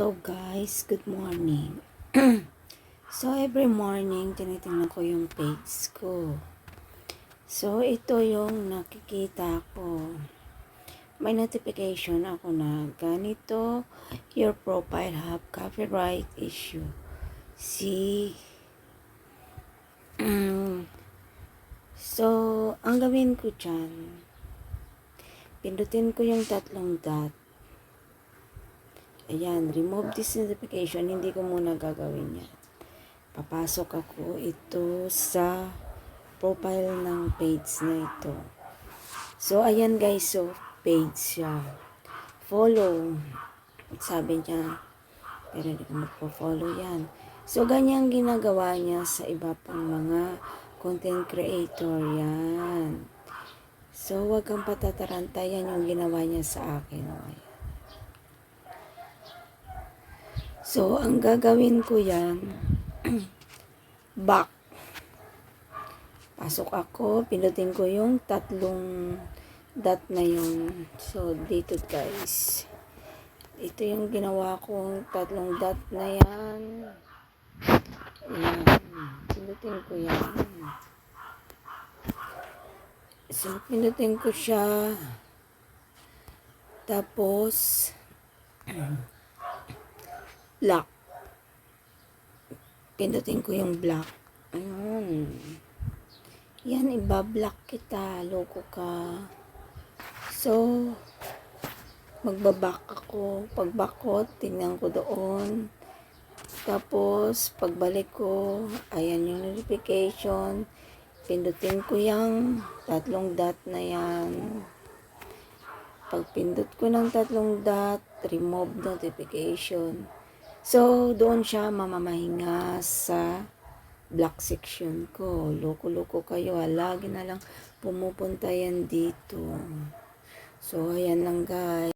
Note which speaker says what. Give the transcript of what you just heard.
Speaker 1: Hello guys, good morning. so every morning tinitingnan ko yung page ko. So ito yung nakikita ko. May notification ako na ganito your profile have copyright issue. See? so, ang gawin ko dyan, pindutin ko yung tatlong dot Ayan, remove this notification. Hindi ko muna gagawin yan. Papasok ako ito sa profile ng page na ito. So, ayan guys. So, page siya. Follow. Sabi niya, pero hindi ko magpo-follow yan. So, ganyan ginagawa niya sa iba pang mga content creator yan. So, wag kang patataranta. Yan yung ginawa niya sa akin. Ayan. So, ang gagawin ko yan, back. Pasok ako, pinutin ko yung tatlong dot na yun. So, dito guys. Ito yung ginawa kong tatlong dot na yan. Ayan. Pinutin ko yan. So, pinutin ko siya. Tapos, black. Pindutin ko yung black. Ayun. Yan, iba-black kita. Loko ka. So, magbaback ako. Pagback ko, tingnan ko doon. Tapos, pagbalik ko, ayan yung notification. Pindutin ko yung tatlong dot na yan. Pag pindot ko ng tatlong dot, remove notification. So, doon siya mamamahinga sa black section ko. Loko-loko kayo. ha. Lagi na lang pumupunta yan dito. So, ayan lang guys.